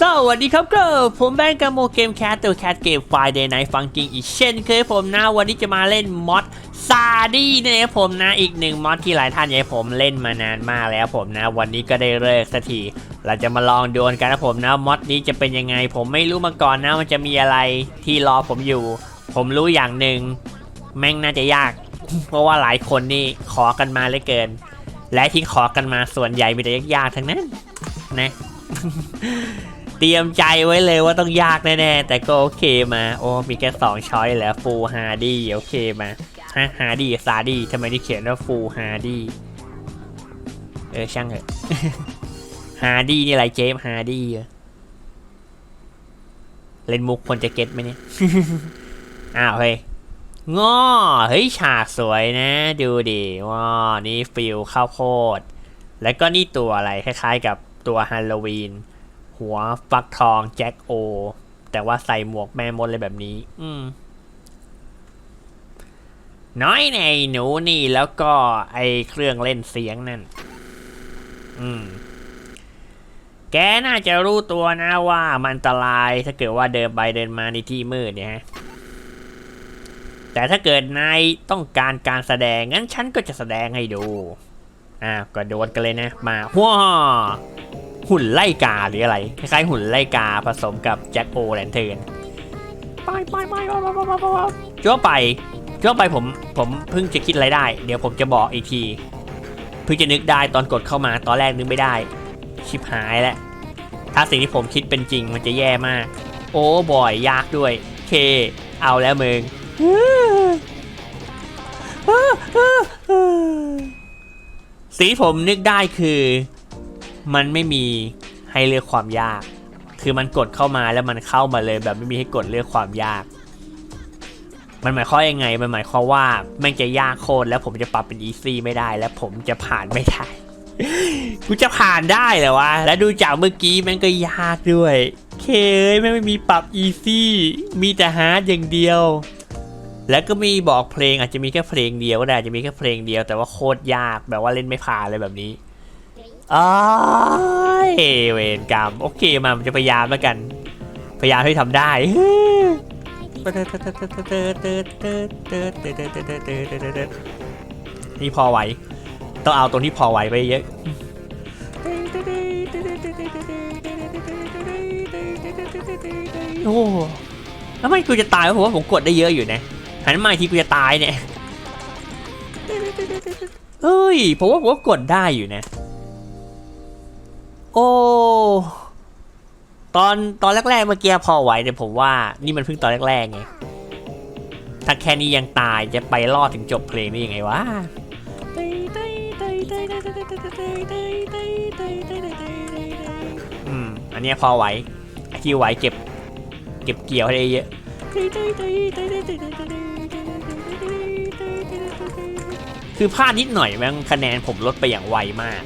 สวัสดีครับก็ผมแบงก์กาโมเกมแคสตัวแคสเกม Friday Night Funkin' อีกเช่นเคยผมนะวันนี้จะมาเล่นมอดซาดี้นะครับผมนะอีกหนึ่งมอดที่หลายท่านอยากให้ผมเล่นมานานมากแล้วผมนะ วันนี้ก็ได้เลิกสักทีเราจะมาลองดวลกันนะผมนะมอดนี้จะเป็นยังไง ผมไม่รู้มาก่อนนะมันจะมีอะไรที่รอผมอยู่ ผมรู้อย่างหนึ่งแม่งน่าจะยาก เพราะว่าหลายคนนี่ขอกันมาเหลือเกิน และที่ขอกันมาส่วนใหญ่มีแต่ยากๆทั้งนั้นนะ เตรียมใจไว้เลยว่าต้องยากแน่ๆ แต่ก็โอเคมา โอ้ มีแค่สองช้อยแล้วฟูฮาร์ดี้โอเคมาฮะฮาร์ดี้ซาดี้ทำไมที่เขียนว่าฟูฮาร์ดี้เออช่างเถอะฮาร์ดี้นี่อะไรเจฟฮาร์ดี้เล่นมุกคนจะเก็ตไหมเนี่ย อ้าวเฮ้ยง้อเฮ้ยฉากสวยนะ ดูดิว้านี่ฟิลข้าวโพด แล้วก็นี่ตัวอะไรคล้ายๆกับตัวฮาโลวีน หัวฟักทองแจ็คโอ แต่ว่าใส่หมวกแม่มดเลยแบบนี้ อืม น้อยในหนูนี่แล้วก็ไอเครื่องเล่นเสียงนั่น อืม แกน่าจะรู้ตัวนะว่ามันอันตรายถ้าเกิดว่าเดินไปเดินมาในที่มืดเนี่ยฮะแต่ถ้าเกิดนายต้องการการแสดง งั้นฉันก็จะแสดงให้ดู อ่าก็โดนกันเลยนะ มาว้า หุ่นไล่กาหรืออะไร คล้ายๆหุ่นไล่กาผสมกับแจ็คโอแลนเทิร์นไปไปไปไปไปไปไปจ้วไปจ้วไปผมผมเพิ่งจะคิดอะไรได้ เดี๋ยวผมจะบอกอีกทีเพิ่งจะนึกได้ตอนกดเข้ามาตอนแรกนึกไม่ได้ชิบหายแล้วถ้าสิ่งที่ผมคิดเป็นจริงมันจะแย่มาก โอ้บอยยากด้วย เคเอาแล้วมึงสิ่งที่ผมนึกได้คือ มันไม่มีให้เลือกความยาก คือมันกดเข้ามาแล้วมันเข้ามาเลยแบบไม่มีให้กดเลือกความยาก มันหมายความยังไง มันหมายความว่าแม่งจะยากโคตรแล้วผมจะปรับเป็นอีซี่ไม่ได้ และผมจะผ่านไม่ได้ กูจะผ่านได้เหรอวะ แล้วดูจากเมื่อกี้แม่งก็ยากด้วย เคยแม่งไม่มีปรับอีซี่ มีแต่ฮาร์ดอย่างเดียวแล้วก็มีบอกเพลงอาจจะมีแค่เพลงเดียวก็ได้อาจจะมีแค่เพลงเดียวแต่ว่าโคตรยากแบบว่าเล่นไม่ผ่านเลยแบบนี้ อ้ายเวรกรรมโอเคมามันจะพยายามแล้วกัน พยายามให้ทำได้นี่พอไหว ต้องเอาตรงที่พอไหวไปเยอะโอ้แล้วไม่กูจะตายวะผมว่าผมกดได้เยอะอยู่นะหันมาทีกูจะตายเนี่ยเอ้ยผมว่าผมกดได้อยู่นะ โอ้ตอนตอนแรกๆเมื่อกี้พอไหวแต่ผมว่านี่มันเพิ่งตอนแรกๆไงถ้าแค่นี้ยังตายจะไปรอดถึงจบเพลงได้ยังไงวะอืมอันนี้พอไหวไอ้ที่ไหวเก็บ เก็บเกี่ยวให้ได้เยอะคือพลาดนิดหน่อยแม่งคะแนนผมลดไปอย่างไวมาก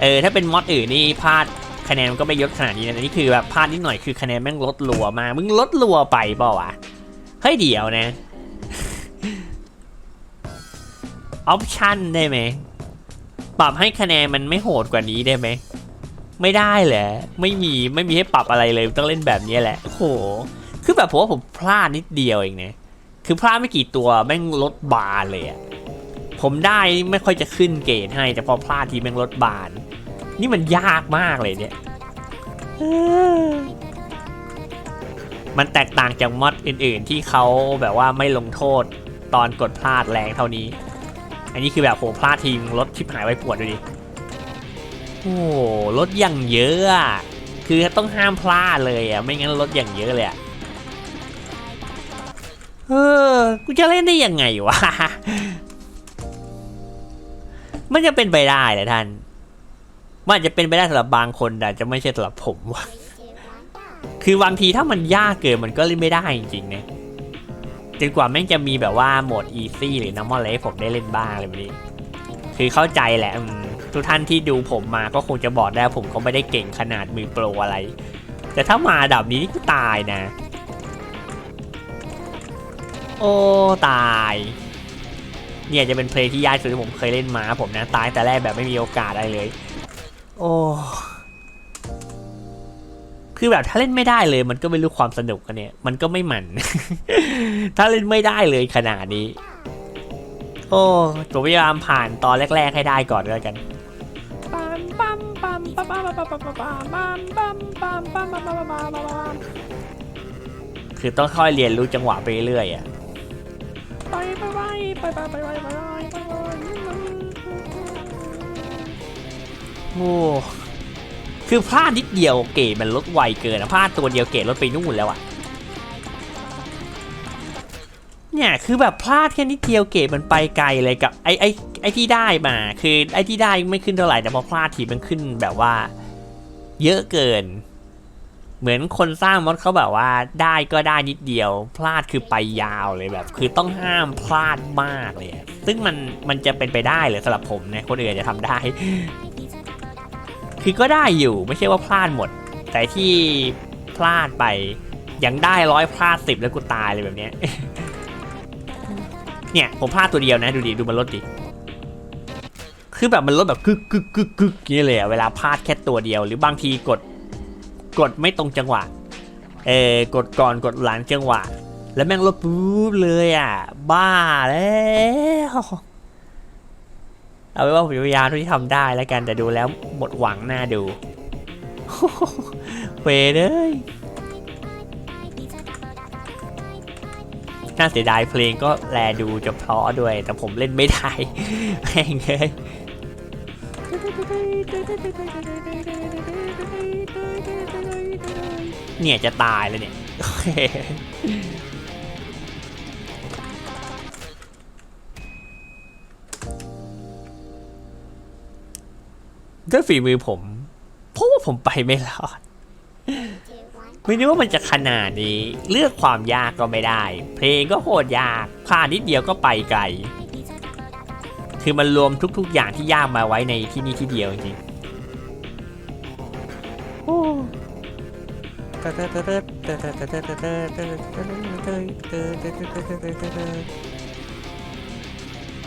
เออถ้าเป็นมอดอื่นนี่พลาดคะแนนมันก็ไม่ยศขนาดนี้นะนี่คือแบบพลาดนิดหน่อยคือคะแนนแม่งลดรัวมา มึงลดรัวไปเปล่าวะเฮ้ยเดี๋ยวนะออปชั่นได้ไหมปรับให้คะแนนมันไม่โหดกว่านี้ได้ไหมไม่ได้แหละไม่มีไม่มีให้ปรับอะไรเลยต้องเล่นแบบนี้แหละโอ้โหคือแบบผมว่าผมพลาดนิดเดียวเองนะคือพลาดไม่กี่ตัวแม่งลดบานเลยอะผมได้ไม่ค่อยจะขึ้นเกรดให้แต่พอพลาดทีแม่งลดบาน นี่มันยากมากเลยเนี่ย มันแตกต่างจากมอดอื่น ๆ ที่เขาแบบว่าไม่ลงโทษตอนกดพลาดแรงเท่านี้ อันนี้คือแบบโหพลาดทีมรถชิบหายไว้ปวดดูดิ โอ้รถอย่างเยอะอะคือต้องห้ามพลาดเลยอะ ไม่งั้นรถอย่างเยอะเลยอะเออ กูจะเล่นได้ยังไงวะ มันจะเป็นไปได้เหรอท่าน มันอาจจะเป็นไปได้สำหรับบางคนแต่จะไม่ใช่สำหรับผมว่ะคือบางทีถ้ามันยากเกินมันก็เล่นไม่ได้จริงๆนะจนกว่าแม่งจะมีแบบว่าโหมด easy หรือ normal เลยผมได้เล่นบ้างอะไรแบบนี้ คือเข้าใจแหละอืมทุกท่านที่ดูผมมาก็คงจะบอกได้ว่าผมก็ไม่ได้เก่งขนาดมือโปรอะไร แต่ถ้ามาดับนี้นี่ก็ตายนะ โอ้ตาย เนี่ยจะเป็นเพลงที่ยากสุดที่ผมเคยเล่นมาผมนะตายแต่แรกแบบไม่มีโอกาสอะไรเลย โอ้คือแบบถ้าเล่นไม่ได้เลยมันก็ไม่รู้ความสนุกกันเนี่ย มันก็ไม่หมัน ถ้าเล่นไม่ได้เลยขนาดนี้ โอ้ผมพยายามผ่านตอนแรก ๆ ให้ได้ก่อนแล้วกันคือต้องค่อยเรียนรู้จังหวะไปเรื่อยๆอะไปไปไปไปไปไป โอ้คือพลาดนิดเดียวเกรมันลดไวเกินอะพลาดตัวเดียวเกรลดไปนู่นแล้วอะเนี่ยคือแบบพลาดแค่นิดเดียวเกรดมันไปไกลเลยกับไอ้ไอ้ไอ้ที่ได้มา คือไอ้ที่ได้ไม่ขึ้นเท่าไหร่แต่พอพลาดทีมันขึ้นแบบว่า เยอะเกิน เหมือนคนสร้างมดเขาแบบว่าได้ก็ได้นิดเดียว พลาดคือไปยาวเลยแบบ คือต้องห้ามพลาดมากเลย ซึ่งมันมันจะเป็นไปได้เหรือสำหรับผมนะคนอื่นจะทำได้ คือก็ได้อยู่ไม่ใช่ว่าพลาดหมด แต่ที่พลาดไปยังได้ร้อยพลาดสิบแล้วกูตายเลยแบบเนี้ย เนี่ยผมพลาดตัวเดียวนะดูดิดูมันลดดิคือแบบมันลดแบบกึกกึกกึกกึกนี้เลยอะเวลาพลาดแค่ตัวเดียว หรือบางทีกดกดไม่ตรงจังหวะ เออกดก่อนกดหลังจังหวะ แล้วแม่งลดปุ๊บเลยอะ บ้าแล้ว เอาไว้ว่าผมพยายามที่ทำได้แล้วกันแต่ดูแล้วหมดหวังหน้าดูเวเลยน่าเสียดายเพลงก็แลดูจะเพราะด้วย แต่ผมเล่นไม่ได้แม่งเลยเนี่ยจะตายแล้วเนี่ย ด้วยฝีมือผมเพราะว่าผมไปไม่รอด ไม่นึกว่ามันจะขนาดนี้ เลือกความยากก็ไม่ได้ เพลงก็โคตรยากผ่านนิดเดียวก็ไปไกล คือมันรวมทุก ๆ อย่างที่ยากมาไว้ในที่นี่ที่เดียวจริงโอ้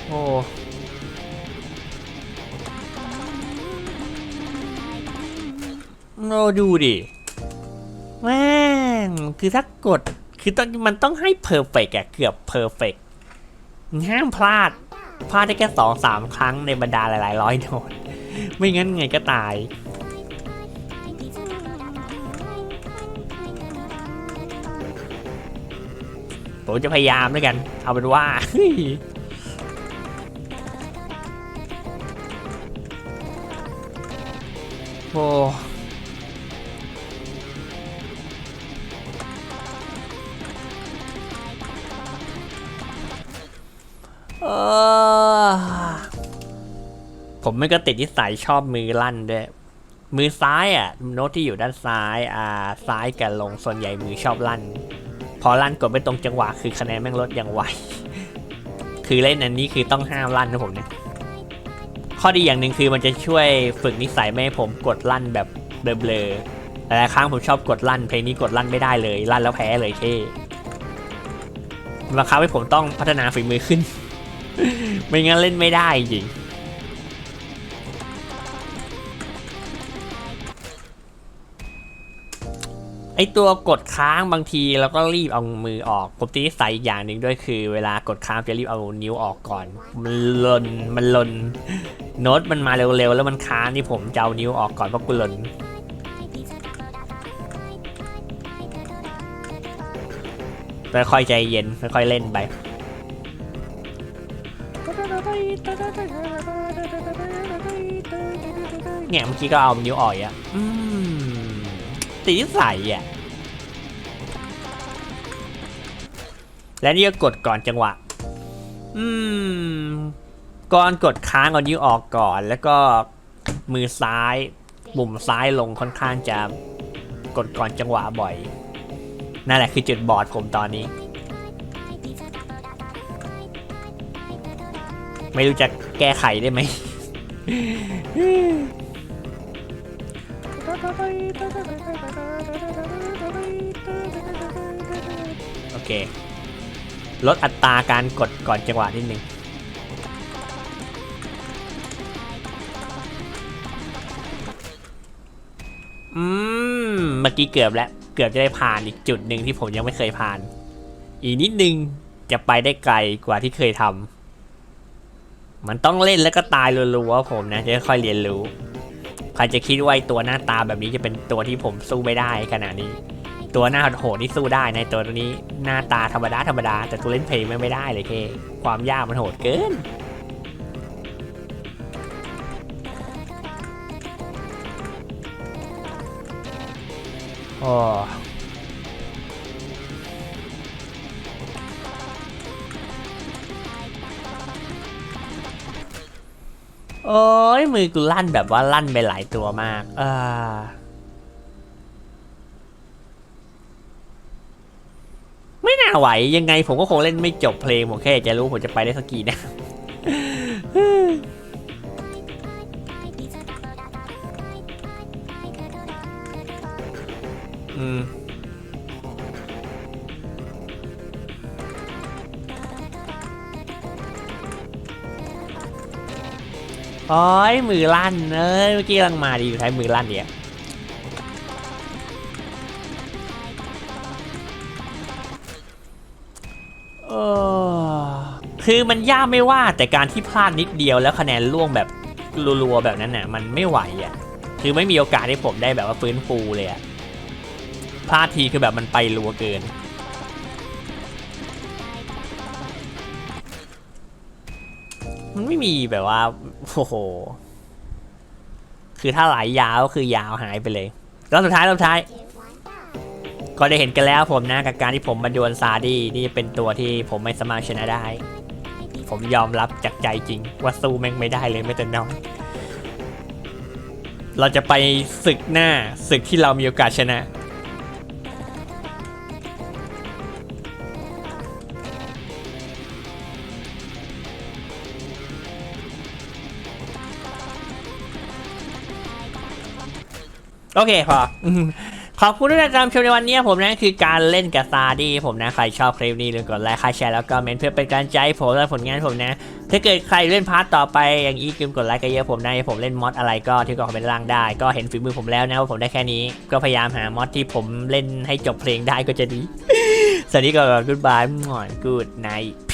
โอ้ เราดูดิแม่งคือถ้ากด คือต้องมันต้องให้เพอร์เฟกอะเกือบเพอร์เฟกห้ามพลาด พลาดได้แค่สองสามครั้งในบรรดาหลาย ๆ ร้อยโดนไม่งั้นไงก็ตายผมจะพยายามด้วยกัน เอาเป็นว่าโอ้ ผมไม่ก็ติดนิสัยชอบมือลั่นด้วย มือซ้ายอะ โน้ตที่อยู่ด้านซ้าย อ่า ซ้ายกับลงส่วนใหญ่มือชอบลั่น พอลั่นกดไม่ตรงจังหวะคือคะแนนแม่งลดอย่างไว คือเล่นอันนี้คือต้องห้ามลั่นนะผมเนี่ย ข้อดีอย่างหนึ่งคือมันจะช่วยฝึกนิสัยไม่ให้ผมกดลั่นแบบเบลอๆแต่ละครั้งผมชอบกดลั่น เพลงนี้กดลั่นไม่ได้เลย ลั่นแล้วแพ้เลยเท่บังคับให้ผมต้องพัฒนาฝีมือขึ้น ไม่งั้นเล่นไม่ได้จริง ไอตัวกดค้างบางทีเราก็รีบเอามือออกผมตีนิสัยอีกอย่างหนึ่งด้วยคือ เวลากดค้างจะรีบเอานิ้วออกก่อน มันลนมันลนโน้ตมันมาเร็วๆแล้วมันค้างนี่ผมจะเอานิ้วออกก่อนเพราะกูลนค่อยๆใจเย็นค่อยๆเล่นไปเนี่ยเมื่อกี้ก็เอานิ้วออกอะ ตีนิสัยอะ และนี่ก็กดก่อนจังหวะ อืม ก่อนกดค้างเอานิ้วออกก่อน แล้วก็มือซ้ายปุ่มซ้ายลงค่อนข้างจะกดก่อนจังหวะบ่อย นั่นแหละคือจุดบอดผมตอนนี้ ไม่รู้จะแก้ไขได้ไหม โอเค ลดอัตราการกดก่อนจังหวะนิดนึงอืม เมื่อกี้เกือบแล้ว เกือบจะได้ผ่านอีกจุดหนึ่งที่ผมยังไม่เคยผ่าน อีกนิดนึงจะไปได้ไกลกว่าที่เคยทำมันต้องเล่นแล้วก็ตายรัวๆผมนะ จะค่อยเรียนรู้ ครจะคิดว่าตัวหน้าตาแบบนี้จะเป็นตัวที่ผมสู้ไม่ได้ขนาดนี้ ตัวหน้าโหดนี่สู้ได้ในตัวนี้หน้าตาธรรมดาธรรมดาแต่ตัวเล่นเพลงไม่ไม่ได้เลยเคความยากมันโหดเกินโอ้ โอ้ยมือกูลั่นแบบว่าลั่นไปหลายตัวมากอ่าไม่น่าไหวยังไงผมก็คงเล่นไม่จบเพลง ผมแค่อยากจะรู้ผมจะไปได้สักกี่นะอืม โอ้ยมือลั่นเอ้ยเมื่อกี้กำลังมาดีอยู่ท้ายมือลั่นเนี่ยเออคือมันยากไม่ว่าแต่การที่พลาดนิดเดียวแล้วคะแนนล่วงแบบรัวๆแบบนั้นน่ะมันไม่ไหวอะคือไม่มีโอกาสให้ผมได้แบบว่าฟื้นฟูเลยอะพลาดทีคือแบบมันไปรัวเกิน มันไม่มีแบบว่าโอ้โหคือถ้าไหลยยาวก็คือยาวหายไปเลยแล้วสุดท้ายแล้วสุดท้าย ก็ได้เห็นกันแล้วผมนะกับการที่ผมมาดวลซาดี้นี่เป็นตัวที่ผมไม่สามารถชนะได้ ผมยอมรับจากใจจริง ว่าสู้แม่งไม่ได้เลยไม่แต่น้อยเราจะไปศึกหน้าศึกที่เรามีโอกาสชนะ โอเคพออืมขอบคุณทุกท่านที่รับชมในวันนี้ผมนะคือการเล่นกับซาดี้ผมนะใครชอบคลิปนี้หรือกดไลค์ใครแชร์แล้วก็เมนเพื่อเป็นการใจให้ผมและผลงานผมนะ ถ้าเกิดใครเล่นพาร์ทต่อไปอย่างอีกลืมกดไลค์กันเยอะผมนะให้ผมเล่นมอดอะไรก็ที่ก็คอมเมนต์ล่างได้ ก็เห็นฝีมือผมแล้วนะว่าผมได้แค่นี้ ก็พยายามหามอดที่ผมเล่นให้จบเพลงได้ก็จะดีสวัสดีก่อน goodbye หน่อย good night